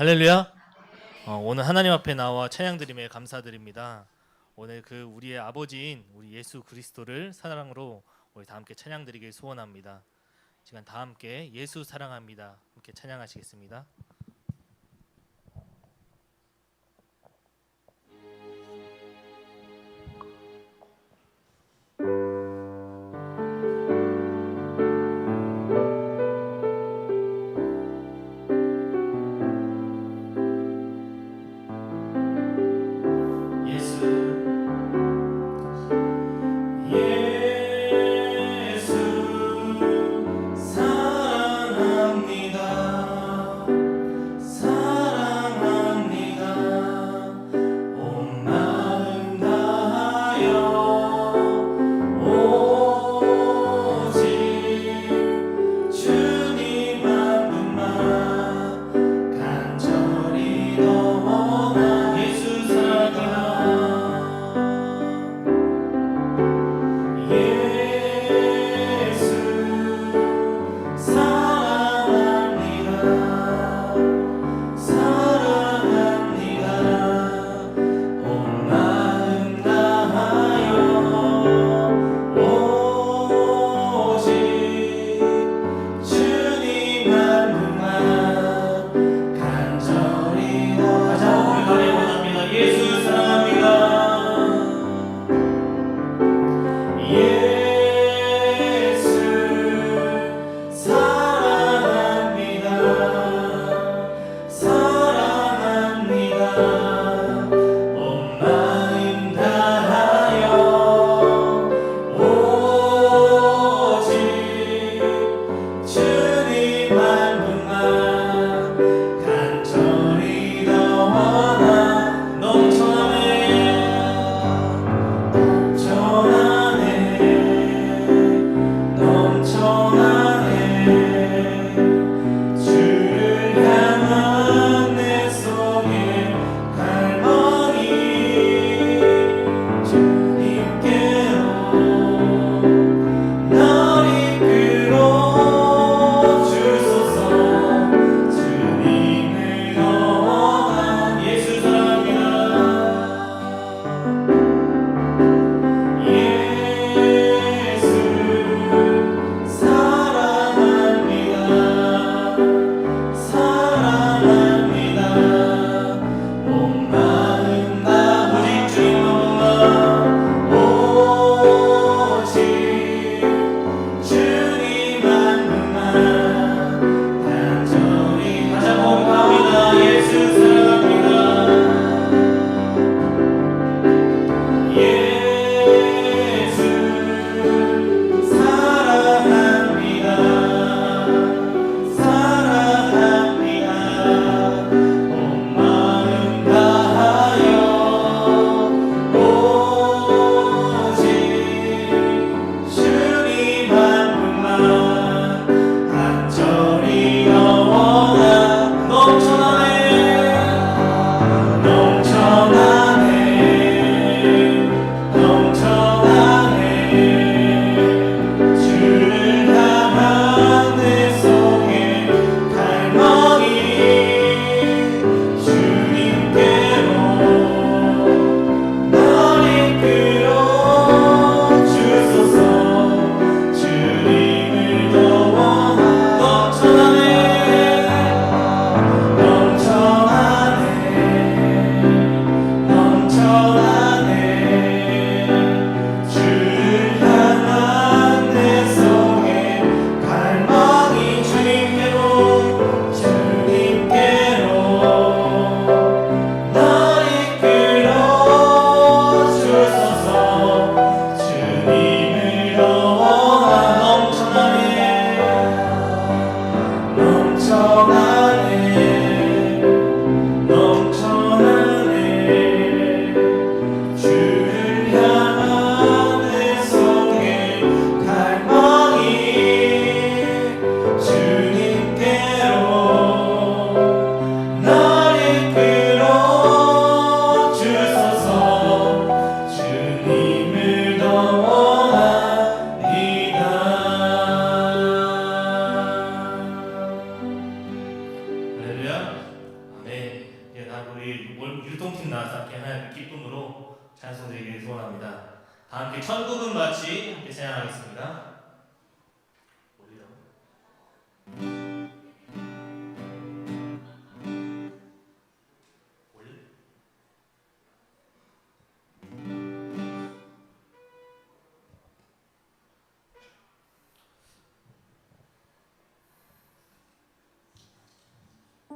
할렐루야. 어, 오늘 하나님 앞에 나와 찬양 드림에 감사드립니다. 오늘 그 우리의 아버지인 우리 예수 그리스도를 사랑으로 우리 다 함께 찬양 드리길 소원합니다. 시간 다 함께 예수 사랑합니다. 함께 찬양하시겠습니다.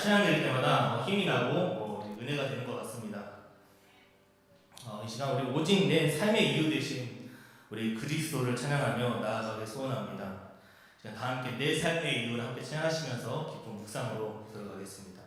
드릴 때마다 어, 힘이 나고 어, 은혜가 되는 것 같습니다. 어, 이 시간 우리 오직 내 삶의 이유 되신 우리 그리스도를 찬양하며 나아가게 소원합니다. 다 함께 내 삶의 이유를 함께 찬양하시면서 기쁜 묵상으로 들어가겠습니다.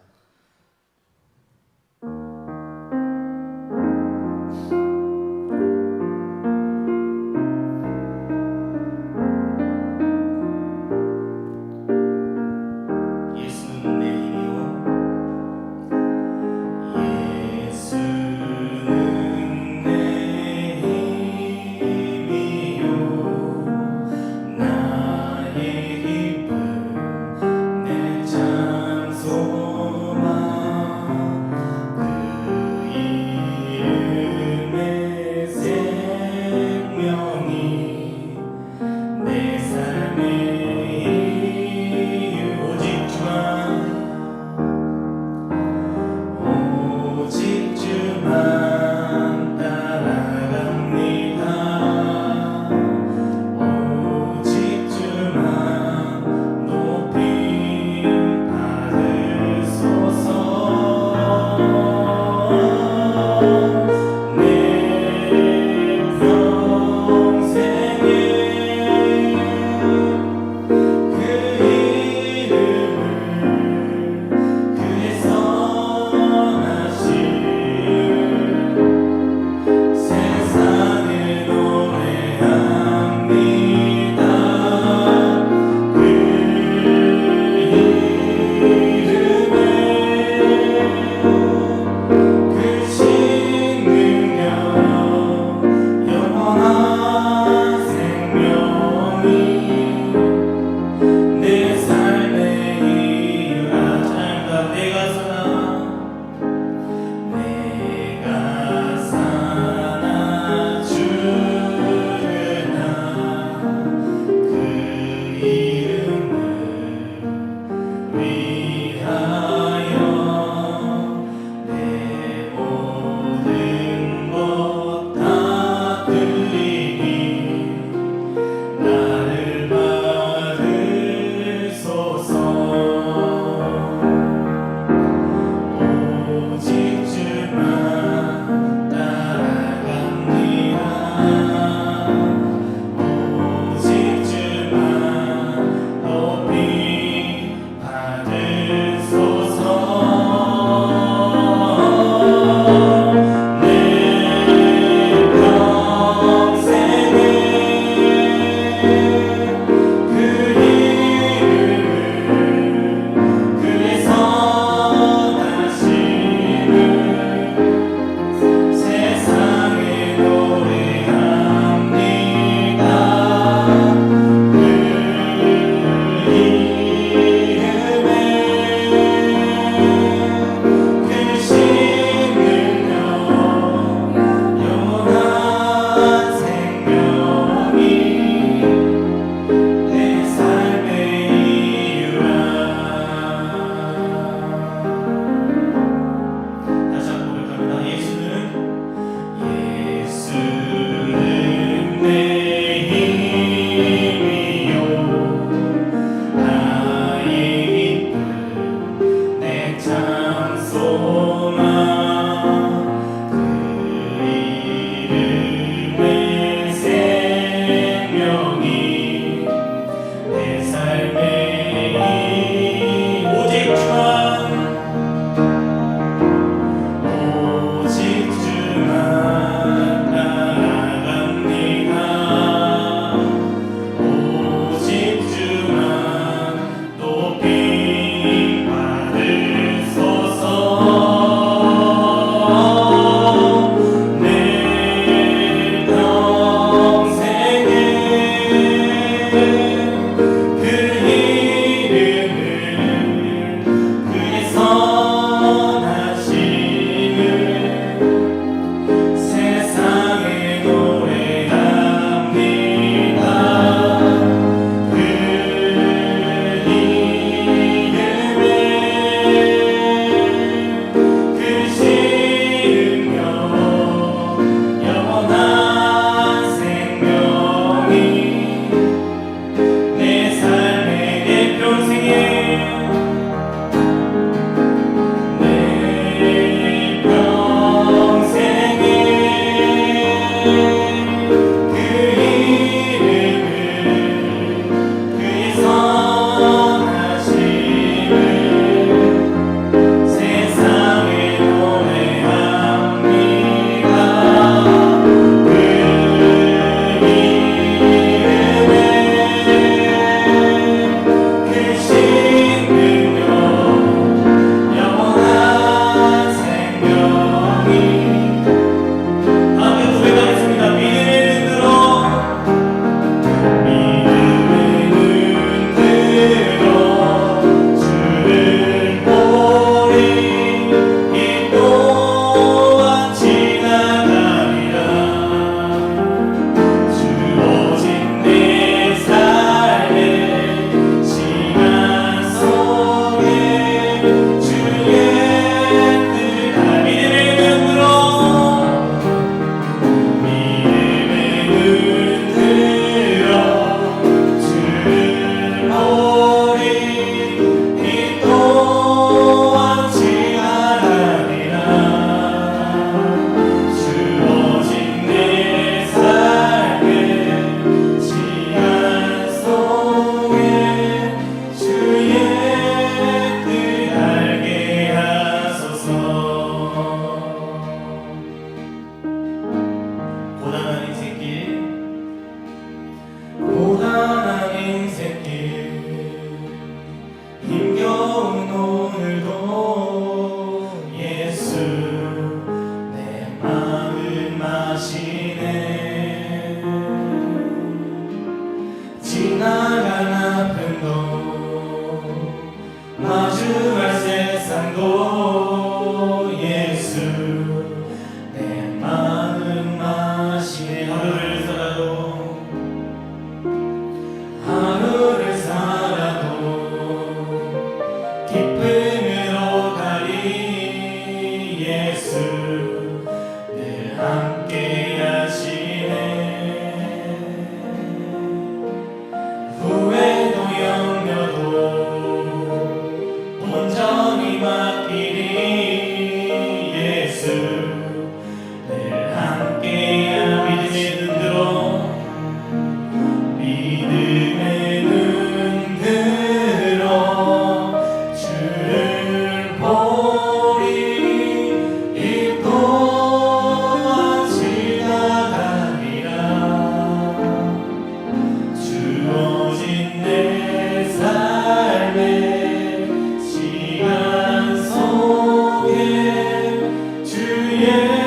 주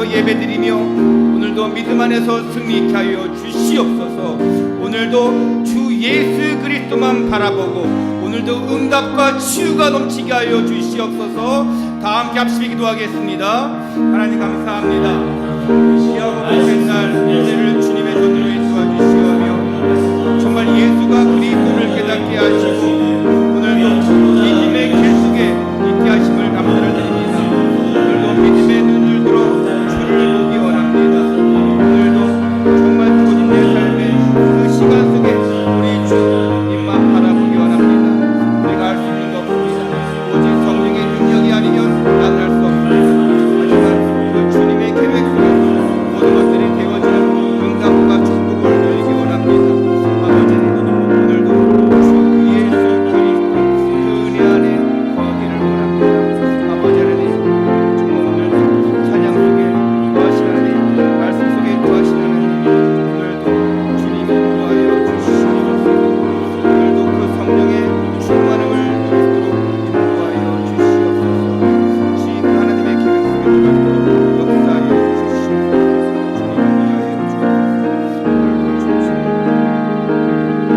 안에서 예배드리며 오늘도 믿음 안에서 승리케 하여 주시옵소서. 오늘도 주 예수 그리스도만 바라보고 오늘도 응답과 치유가 넘치게 하여 주시옵소서. 다 함께 합심히 기도하겠습니다. 하나님 감사합니다. 시아버지 날 이제를 주님의 손으로 인도하시오하며 정말 예수가 그리스도를 깨닫게 하시고